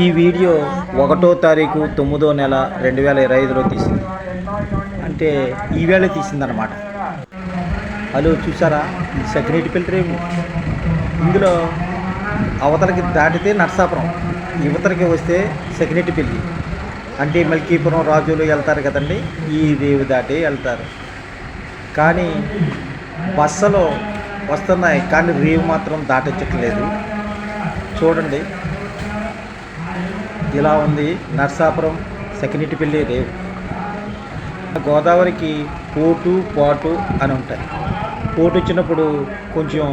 ఈ వీడియో ఒకటో తారీఖు తొమ్మిదో నెల రెండు వేల ఇరవై ఐదులో తీసింది. అంటే ఈవేళ తీసిందనమాట హలో చూసారా? ఇది ఫిల్టర్ ఏమి ఇందులో అవతలకి దాటితే నర్సాపురం యువతలకి వస్తే సెక్యూరిటీ పెళ్ళి అంటే మల్కీపురం రాజులు వెళ్తారు కదండి ఈ రేవు దాటి వెళ్తారు. కానీ బస్సులో వస్తున్నాయి కానీ రేవు మాత్రం దాటించట్లేదు చూడండి. ఇలా ఉంది. నర్సాపురం సెక్యూరిటీపల్లి రేవు. గోదావరికి పోటు పాటు అని ఉంటాయి. పోటు వచ్చినప్పుడు కొంచెం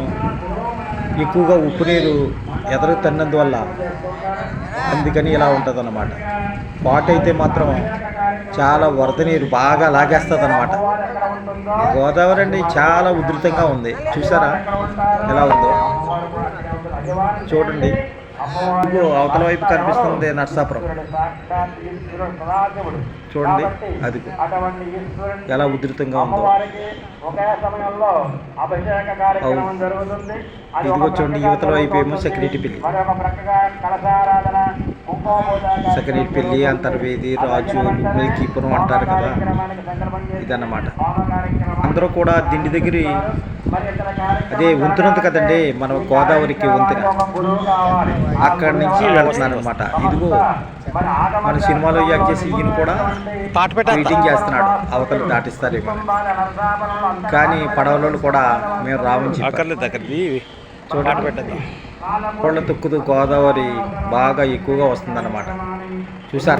ఎక్కువగా ఉప్పు నీరు ఎదరు తన్నందువల్ల అందుకని ఇలా ఉంటుంది అన్నమాట పాటు అయితే మాత్రం చాలా వరద నీరు బాగా లాగేస్తుంది అనమాట గోదావరి అండి చాలా ఉధృతంగా ఉంది. చూసారా? ఎలా ఉందో? చూడండి. ఇదిగో అవతల వైపు కనిపిస్తుంది నర్సాపురం. చూడండి అది ఎలా ఉధృతంగా ఉందో. ఇదిగో చూడండి యువతల వైపు ఏమో సెక్యూరిటీ పెళ్ళి సెక్యూరిటీ పెళ్ళి అంతర్వేది రాజు మిల్కీపురం అంటారు కదా. ఇదన్నమాట. అందరూ కూడా దిండి దగ్గర అదే ఉంది కదండి మన గోదావరికి వంతెన అక్కడి నుంచి వెళ్తున్నాను అనమాట ఇదిగో మన సినిమాలో యాక్ట్ చేసి ఈయన కూడా పాట వెయిటింగ్ చేస్తున్నాడు. అవతలు దాటిస్తారేమో కానీ పడవలో కూడా మేము రావని చూడండి. పెట్టండి కోళ్ళ తొక్కుతూ గోదావరి బాగా ఎక్కువగా వస్తుందన్నమాట. చూసారు?